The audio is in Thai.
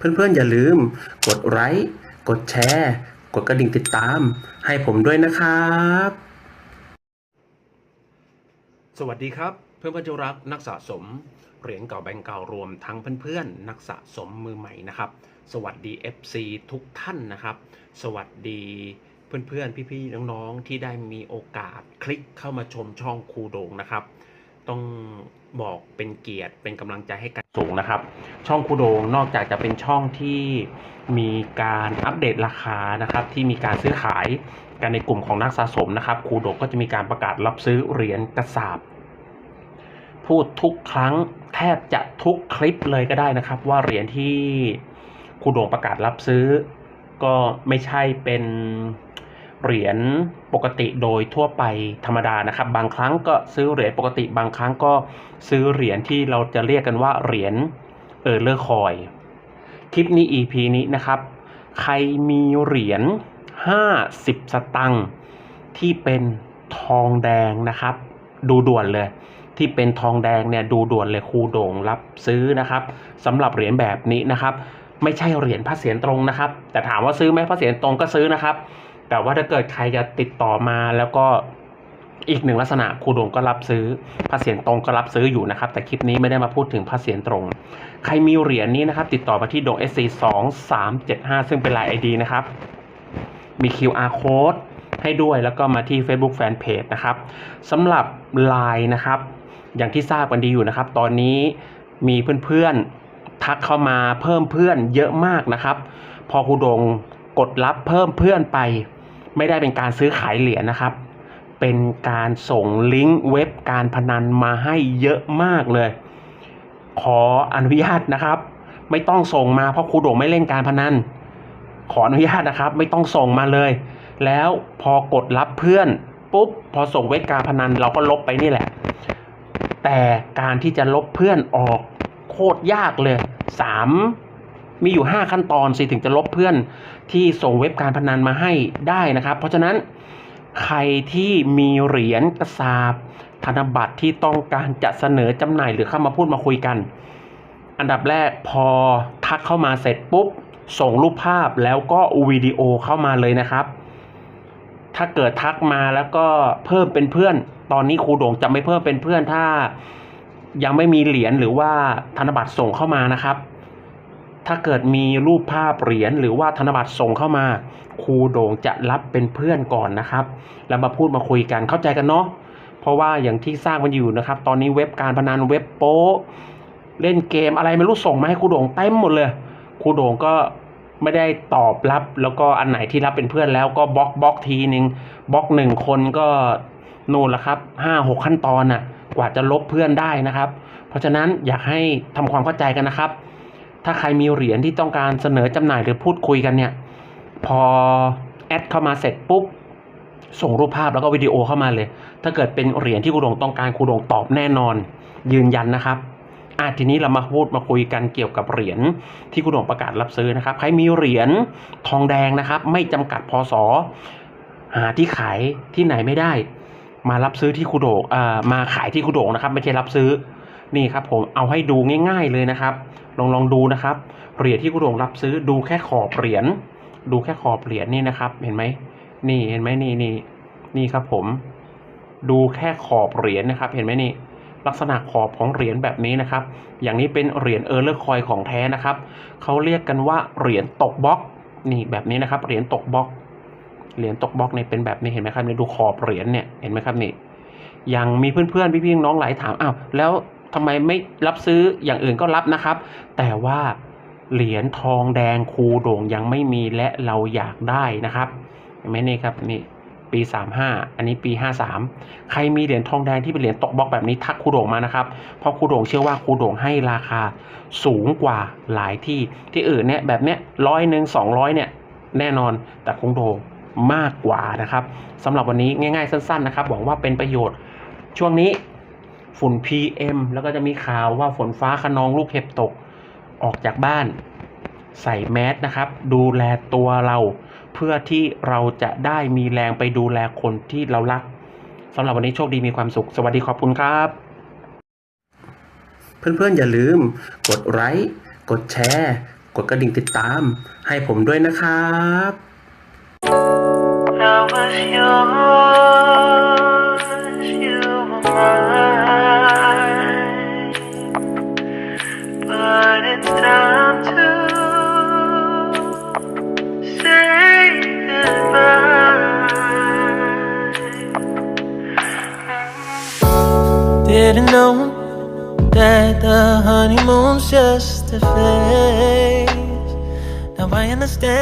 เพื่อนๆอย่าลืม กดไลค์ กดแชร์ กดกระดิ่งติดตาม ให้ผมด้วยนะครับ สวัสดีครับ เพื่อนๆที่รักนักสะสม เหรียญเก่าแบงก์เก่ารวมทั้งเพื่อนๆนักสะสมมือใหม่นะครับ สวัสดี FC ทุกท่านนะครับ สวัสดีเพื่อนๆพี่ๆน้องๆที่ได้มีโอกาสคลิกเข้ามาชมช่องครูโด่งนะครับ ต้องบอกเป็นเกียรติเป็นกำลังใจให้กันสูงนะครับ ช่องคูโดงนอกจากจะเป็นช่องที่มีการอัปเดตราคานะครับ ที่มีการซื้อขายกันในกลุ่มของนักสะสมนะครับคูโดก็จะมีการประกาศรับซื้อเหรียญกระสาบพูดทุกครั้งแทบจะทุกคลิปเลยก็ได้นะครับ ว่าเหรียญที่คูโดงประกาศรับซื้อ ก็ไม่ใช่เป็น เหรียญปกติโดยทั่วไปธรรมดานะครับ บางครั้งก็ซื้อเหรียญปกติ บางครั้งก็ซื้อเหรียญที่เราจะเรียกกันว่าเหรียญเออร์เลอร์คอยคลิปนี้ EP นี้นะครับ ใครมีเหรียญ 50 สตังค์ที่เป็นทองแดงนะครับ ดูด่วนเลยที่เป็นทองแดงเนี่ยดูด่วนเลยครูโด่งรับซื้อนะครับสำหรับเหรียญแบบนี้นะครับ ไม่ใช่เหรียญพระเศียรตรงนะครับ แต่ถามว่าซื้อไหมพระเศียรตรงก็ซื้อนะครับ แต่ว่าถ้าเกิดใครจะติดต่อมาแล้วก็อีกหนึ่งลักษณะครูโดงก็รับซื้อพระเศียรตรงก็รับซื้ออยู่นะครับ แต่คลิปนี้ไม่ได้มาพูดถึงพระเศียรตรง ใครมีเหรียญนี้นะครับ ติดต่อมาที่โดง SC 2 3 7 5ซึ่งเป็นลาย ID นะครับ มี QR code ให้ด้วยแล้วก็มาที่ Facebook Fanpage นะครับสำหรับ Line นะครับ อย่างที่ทราบกันดีอยู่นะครับ ตอนนี้มีเพื่อนๆทักเข้ามาเพิ่มเพื่อนเยอะมากนะครับ พอครูโดงกดรับเพิ่มเพื่อนไป ไม่ได้เป็นการซื้อขายเหรียญนะครับ เป็นการส่งลิงก์เว็บการพนันมาให้เยอะมากเลย ขออนุญาตนะครับ ไม่ต้องส่งมาเพราะครูโด่งไม่เล่นการพนัน ขออนุญาตนะครับ ไม่ต้องส่งมาเลย แล้วพอกดรับเพื่อนปุ๊บพอส่งเว็บการพนันเราก็ลบไปนี่แหละ แต่การที่จะลบเพื่อนออกโคตรยากเลยสาม มีอยู่ 5 ขั้นตอนสิถึงจะลบเพื่อนที่ส่งเว็บการพนันมาให้ได้นะครับ เพราะฉะนั้นใครที่มีเหรียญกระสาบธนบัตรที่ต้องการจะเสนอจำหน่ายหรือเข้ามาพูดมาคุยกัน อันดับแรกพอทักเข้ามาเสร็จปุ๊บ ส่งรูปภาพแล้วก็วิดีโอเข้ามาเลยนะครับ ถ้าเกิดทักมาแล้วก็เพิ่มเป็นเพื่อน ตอนนี้ครูโด่งจะไม่เพิ่มเป็นเพื่อนถ้ายังไม่มีเหรียญหรือว่าธนบัตรส่งเข้ามานะครับ ถ้าเกิดมีรูปภาพเหรียญหรือว่าธนบัตรส่งเข้ามา ครูโด่งจะรับเป็นเพื่อนก่อนนะครับ แล้วมาพูดมาคุยกันเข้าใจกันเนาะเพราะว่าอย่างที่ทราบกันอยู่นะครับ ตอนนี้เว็บการพนันเว็บโป๊เล่นเกมอะไรไม่รู้ส่งมาให้ครูโด่งเต็มหมดเลยครูโด่งก็ไม่ได้ตอบรับ แล้วก็อันไหนที่รับเป็นเพื่อนแล้วก็บล็อกบล็อกทีนึงบล็อกหนึ่งคนก็นู่นละครับห้าหกขั้นตอนน่ะกว่าจะลบเพื่อนได้นะครับ เพราะฉะนั้นอยากให้ทำความเข้าใจกันนะครับ ถ้าใครมีเหรียญที่ต้องการเสนอจำหน่ายหรือพูดคุยกันเนี่ย พอแอดเข้ามาเสร็จปุ๊บ ส่งรูปภาพแล้วก็วิดีโอเข้ามาเลย ถ้าเกิดเป็นเหรียญที่ครูโดงต้องการครูโดงตอบแน่นอน ยืนยันนะครับอะทีนี้เรามาพูดมาคุยกันเกี่ยวกับเหรียญที่ครูโดงประกาศรับซื้อนะครับ ใครมีเหรียญทองแดงนะครับ ไม่จำกัดพศหาที่ขายที่ไหนไม่ได้ มารับซื้อที่ครูโดงอ่ามาขายที่ครูโดงนะครับ ไม่ใช่รับซื้อ นี่ครับผมเอาให้ดูง่าย ๆเลยนะครับ ลองลองดูนะครับเหรียญที่ครูโดงรับซื้อดูแค่ขอบเหรียญดูแค่ขอบเหรียญนี่นะครับ เห็นไหมนี่เห็นไหมนี่นี่นี่ครับผม ดูแค่ขอบเหรียญนะครับ เห็นไหมนี่ ลักษณะขอบของเหรียญแบบนี้นะครับ อย่างนี้เป็นเหรียญเออร์เลอร์คอยของแท้นะครับเขาเรียกกันว่าเหรียญตกบล็อก นี่แบบนี้นะครับเหรียญตกบล็อกเหรียญตกบล็อกเนี่ยเป็นแบบนี้เห็นไหมครับเนี่ยดูขอบเหรียญเนี่ยเห็นไหมครับนี่ยังมีเพื่อนๆพี่ๆน้องหลายถามอ้าวแล้ว ทำไมไม่รับซื้ออย่างอื่นก็รับนะครับ แต่ว่าเหรียญทองแดงคูโด่งยังไม่มีและเราอยากได้นะครับเห็นไหมนี่ครับนี่ปี 35 อันนี้ปี 53 ใครมีเหรียญทองแดงที่เป็นเหรียญตกบล็อกแบบนี้ทักครูโด่งมานะครับ เพราะครูโด่งเชื่อว่าครูโด่งให้ราคาสูงกว่าหลายที่ที่อื่นเนี่ยแบบเนี้ยร้อยหนึ่งสองร้อยเนี่ยแน่นอนแต่ครูโด่งมากกว่านะครับสำหรับวันนี้ง่ายๆสั้น ๆนะครับหวังว่าเป็นประโยชน์ช่วงนี้ ฝุ่น PM แล้วก็จะมีข่าวว่าฝนฟ้าขนองลูกเห็บตกออกจากบ้าน ใส่แมสนะครับ ดูแลตัวเรา เพื่อที่เราจะได้มีแรงไปดูแลคนที่เรารักสำหรับวันนี้โชคดีมีความสุข สวัสดีขอบคุณครับ เพื่อนๆออย่าลืม กดไลค์กดแชร์ กดกระดิ่งติดตาม ให้ผมด้วยนะครับ Now was your didn't know that the honeymoon's just a phase. Now I understand.